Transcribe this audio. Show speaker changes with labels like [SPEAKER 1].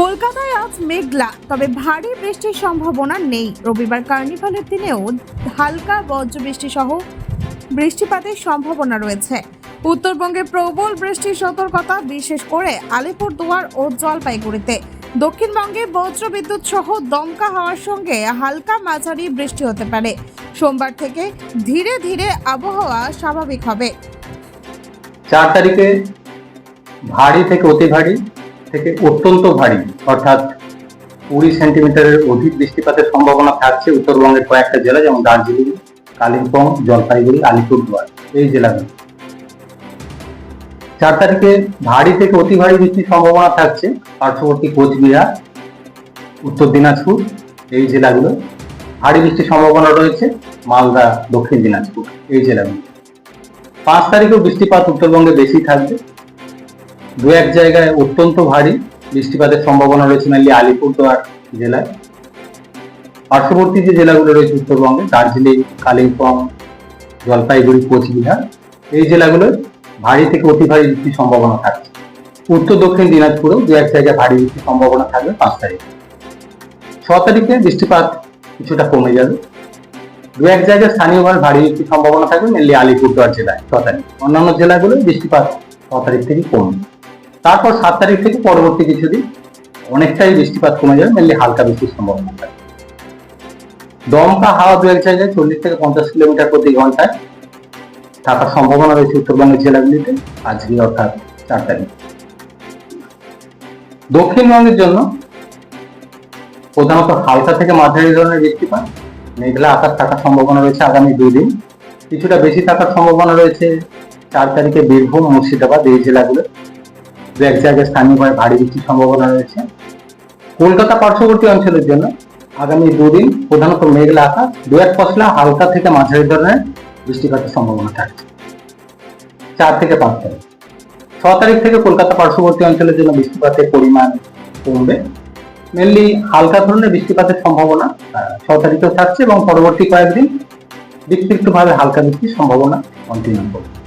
[SPEAKER 1] কলকাতায় আজ মেঘলা, তবে ভারী বৃষ্টির সম্ভাবনা নেই। রবিবার কার্নিভালের দিনেও হালকা বজ্রবৃষ্টি সহ বৃষ্টিপাতের সম্ভাবনা রয়েছে। উত্তরবঙ্গে প্রবল বৃষ্টির সতর্কতা, বিশেষ করে আলিপুরদুয়ার ও জলপাইগুড়িতে। দক্ষিণবঙ্গে বজ্রবিদ্যুৎ সহ দমকা হওয়ার সঙ্গে হালকা মাঝারি বৃষ্টি হতে পারে। সোমবার থেকে ধীরে ধীরে আবহাওয়া স্বাভাবিক হবে।
[SPEAKER 2] চার তারিখে ভারী থেকে অতি ভারী। থেকে অত্যন্ত ভারী, অর্থাৎ কুড়ি সেন্টিমিটারের অধিক বৃষ্টিপাতের সম্ভাবনা থাকছে উত্তরবঙ্গের কয়েকটা জেলা, যেমন দার্জিলিং, কালিম্পং, জলপাইগুড়ি, আলিপুরদুয়ার, এই জেলাগুলো। চার তারিখে ভারী থেকে অতি ভারী বৃষ্টির সম্ভাবনা থাকছে, পার্শ্ববর্তী কোচবিহার, উত্তর দিনাজপুর, এই জেলাগুলো। ভারী বৃষ্টির সম্ভাবনা রয়েছে, মালদা, দক্ষিণ দিনাজপুর, এই জেলাগুলো। পাঁচ তারিখেও বৃষ্টিপাত উত্তরবঙ্গে বেশি থাকবে দু এক জায়গায় অত্যন্ত ভারী বৃষ্টিপাতের সম্ভাবনা রয়েছে মেনলি আলিপুরদুয়ার জেলায়। পার্শ্ববর্তী যে জেলাগুলো রয়েছে উত্তরবঙ্গে, দার্জিলিং, কালিম্পং, জলপাইগুড়ি, কোচবিহার, এই জেলাগুলোয় ভারী থেকে অতি ভারী বৃষ্টির সম্ভাবনা থাকছে। উত্তর, দক্ষিণ দিনাজপুরেও দু এক জায়গায় ভারী বৃষ্টির সম্ভাবনা থাকবে পাঁচ তারিখে। ছ তারিখে বৃষ্টিপাত কিছুটা কমে যাবে। দু এক জায়গায় স্থানীয়ভাবে ভারী বৃষ্টির সম্ভাবনা থাকবে মেনলি আলিপুরদুয়ার জেলায় ছ তারিখ। অন্যান্য জেলাগুলো বৃষ্টিপাত ছ তারিখ থেকে কমবে। তারপর সাত তারিখ থেকে পরবর্তী কিছুদিন অনেকটাই বৃষ্টিপাত কমে যাবে মেনলি হালকা বৃষ্টির সম্ভাবনা থাকবে দমকা হাওয়া দু এক জায়গায় চল্লিশ থেকে পঞ্চাশ কিলোমিটার প্রতি ঘন্টায়। থাকার সম্ভাবনা রয়েছে উত্তরবঙ্গের জেলাগুলিতে আজকে অর্থাৎ চার তারিখ। দক্ষিণবঙ্গের জন্য প্রধানত হালকা থেকে মাঝারি ধরনের বৃষ্টিপাত, মেঘলা আকাশ থাকার সম্ভাবনা রয়েছে আগামী দুই দিন। কিছুটা বেশি থাকার সম্ভাবনা রয়েছে চার তারিখে বীরভূম, মুর্শিদাবাদ এই জেলাগুলো দু এক জায়গায় স্থানীয়ভাবে ভারী বৃষ্টির সম্ভাবনা রয়েছে। কলকাতা পার্শ্ববর্তী অঞ্চলের জন্য আগামী দুদিন প্রধানত মেঘলা আকাশ দু এক পশলা, হালকা থেকে মাঝারি ধরনের বৃষ্টিপাতের সম্ভাবনা থাকছে। চার থেকে পাঁচ তারিখ। ছ তারিখ থেকে কলকাতা পার্শ্ববর্তী অঞ্চলের জন্য বৃষ্টিপাতের পরিমাণ কমবে। মেনলি হালকা ধরনের বৃষ্টিপাতের সম্ভাবনা ছ তারিখেও থাকছে এবং পরবর্তী কয়েকদিন বিক্ষিপ্তভাবে হালকা বৃষ্টির সম্ভাবনা কন্টিনিউ করবে।